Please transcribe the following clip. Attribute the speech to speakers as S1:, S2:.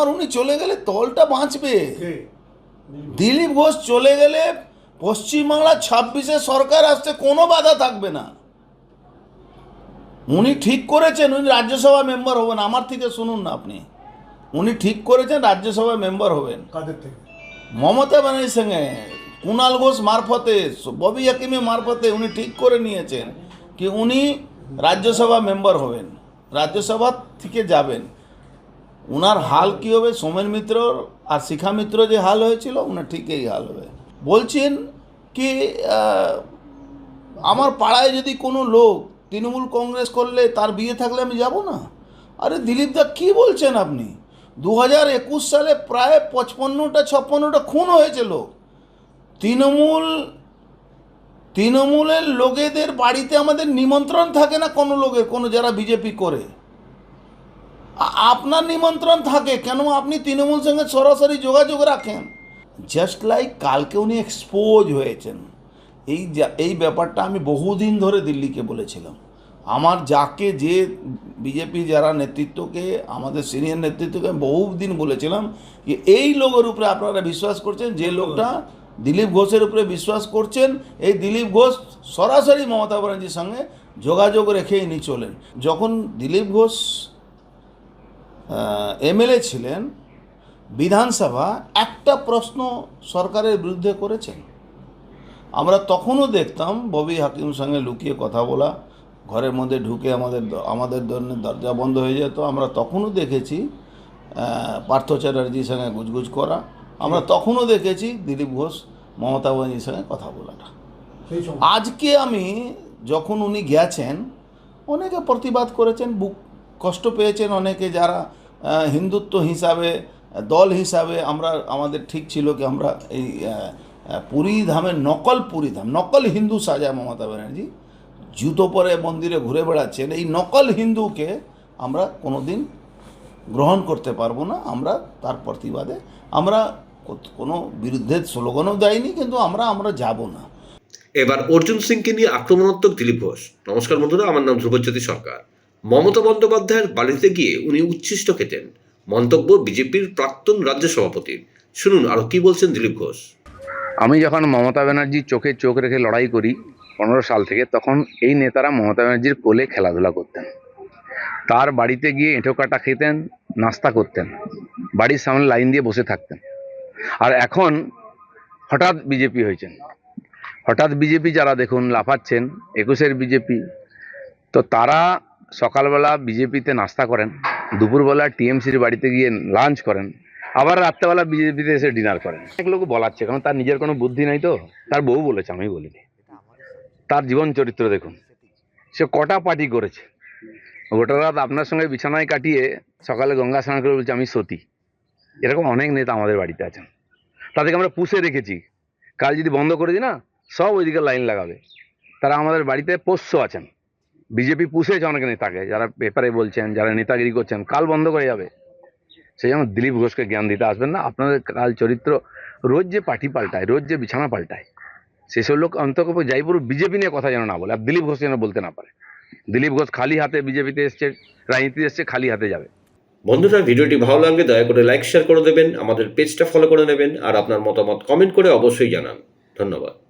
S1: আর উনি চলে গেলে দলটা বাঁচবে। দিলীপ ঘোষ চলে গেলে পশ্চিমবাংলা ছাব্বিশে সরকার আসতে কোনো বাধা থাকবে না। উনি ঠিক করেছেন উনি রাজ্যসভা মেম্বার হবেন। আমার থেকে শুনুন না আপনি। উনি ঠিক করেছেন রাজ্যসভা মেম্বার হবেন।
S2: কাদের থেকে?
S1: মমতা ব্যানার্জির সঙ্গে। কুণাল ঘোষ মারফতে ববি হাকিমের মারফতে উনি ঠিক করে নিয়েছেন কি উনি রাজ্যসভা মেম্বার হবেন। রাজ্যসভা থেকে যাবেন। উনার হাল কি হবে? সোমেন মিত্রর আর শিখা মিত্র যে হাল হয়েছিল ওনার ঠিক এই হাল হবে। বলছেন কি আমার পাড়ায় যদি কোনো লোক তৃণমূল কংগ্রেস করলে তার বিয়ে থাকলে আমি যাব না? আরে দিলীপ দা, কী বলছেন আপনি? দু হাজার একুশ সালে প্রায় পঁচপন্নটা, ছাপ্পান্নটা খুন হয়েছিল তৃণমূল, তৃণমূলের লোকেদের বাড়িতে আমাদের নিমন্ত্রণ থাকে না কোনো লোকের, কোনো যারা বিজেপি করে। আপনার নিমন্ত্রণ থাকে কেন আপনি তৃণমূল সঙ্গে সরাসরি যোগাযোগ রাখেন। জাস্ট লাইক কালকে উনি এক্সপোজ হয়েছেন। এই এই ব্যাপারটা আমি বহুদিন ধরে দিল্লিকে বলেছিলাম। আমার যাকে, যে বিজেপি যারা নেতৃত্বকে, আমাদের সিনিয়র নেতৃত্বকে বহুদিন বলেছিলাম যে এই লোকের উপরে আপনারা বিশ্বাস করছেন, যে লোকটা দিলীপ ঘোষের উপরে বিশ্বাস করছেন, এই দিলীপ ঘোষ সরাসরি মমতা ব্যানার্জির সঙ্গে যোগাযোগ রেখে ইনি চলেন। যখন দিলীপ ঘোষ এমএলএ ছিলেন বিধানসভা একটা প্রশ্ন সরকারের বিরুদ্ধে করেছেন। আমরা তখনও দেখতাম ববি হাকিম সঙ্গে লুকিয়ে কথা বলা ঘরের মধ্যে ঢুকে আমাদের আমাদের জন্য দরজা বন্ধ হয়ে যেত। আমরা তখনও দেখেছি পার্থ চ্যাটার্জির সঙ্গে গুজগুজ করা। আমরা তখনও দেখেছি দিলীপ ঘোষ মমতা ব্যানার্জির সঙ্গে কথা বলাটা। আজকে আমি যখন উনি গেছেন অনেকে প্রতিবাদ করেছেন বুক কষ্ট পেয়েছেন অনেকে যারা হিন্দুত্ব হিসাবে, দল হিসাবে আমরা, আমাদের ঠিক ছিল কি আমরা এই পুরী ধামের নকল পুরী ধাম, নকল হিন্দু সাজা মমতা ব্যানার্জি, জুতো পরে মন্দিরে ঘুরে বেড়াচ্ছেন, এই নকল হিন্দুকে আমরা কোনো দিন গ্রহণ করতে পারব না, আমরা তার প্রতিবাদে, আমরা কোনো বিরুদ্ধে স্লোগানও দেয়নি কিন্তু আমরা আমরা যাব না।
S3: এবার অর্জুন সিংকে নিয়ে আক্রমণাত্মক দিলীপ ঘোষ। নমস্কার বন্ধুরা, আমার নাম ধ্রুবজ্যোতি সরকার। মমতা বন্দ্যোপাধ্যায়ের বাড়িতে গিয়ে উনি উচ্ছিষ্ট খেতেন মন্তব্য বিজেপির প্রাক্তন রাজ্য সভাপতির শুনুন, আরও কি বলছেন দিলীপ ঘোষ।
S4: আমি যখন মমতা ব্যানার্জির চোখে চোখ রেখে লড়াই করি পনেরো সাল থেকে, তখন এই নেতারা মমতা ব্যানার্জির কোলে খেলাধুলা করতেন। তার বাড়িতে গিয়ে এঁঠো কাটা খেতেন, নাস্তা করতেন, বাড়ির সামনে লাইন দিয়ে বসে থাকতেন। আর এখন হঠাৎ বিজেপি হয়েছেন। হঠাৎ বিজেপি যারা দেখুন, লাফাচ্ছেন, একুশের বিজেপি, তো তারা সকালবেলা বিজেপিতে নাস্তা করেন, দুপুরবেলা টিএমসির বাড়িতে গিয়ে লাঞ্চ করেন, আবার রাত্রেবেলা বিজেপিতে এসে ডিনার করেন। অনেক লোক বলাচ্ছে, কারণ তার নিজের কোনো বুদ্ধি নাই তো, তার বউ বলেছে, আমি বলিনি। তার জীবন চরিত্র দেখুন, সে কটা পার্টি করেছে। গোটা রাত আপনার সঙ্গে বিছানায় কাটিয়ে সকালে গঙ্গা স্নান করে বলছে, আমি সতী। এরকম অনেক নেতা আমাদের বাড়িতে আছেন। তাদেরকে আমরা পুষে রেখেছি। কাল যদি বন্ধ করে দিই না, সব ওইদিকে লাইন লাগাবে। তারা আমাদের বাড়িতে পোষ্য আছেন। বিজেপি পুষেছে অনেক নেতাকে, যারা পেপারে বলছেন, যারা নেতাগিরি করছেন, কাল বন্ধ করে যাবে। সেই জন্য দিলীপ ঘোষকে জ্ঞান দিতে আসবেন না। আপনাদের কাল চরিত্র রোজ যে পার্টি পাল্টায়, রোজ যে বিছানা পাল্টায়, সেসব লোক অন্তত যাই পুরো বিজেপি নিয়ে কথা যেন না বলে। আর দিলীপ ঘোষ যেন বলতে না পারে। দিলীপ ঘোষ খালি হাতে বিজেপিতে এসছে, রাজনীতিতে এসছে, খালি হাতে যাবে।
S3: বন্ধুরা ভিডিওটি ভালো লাগলে দয়া করে লাইক, শেয়ার করে দেবেন। আমাদের পেজটা ফলো করে নেবেন। আর আপনার মতামত কমেন্ট করে অবশ্যই জানান। ধন্যবাদ।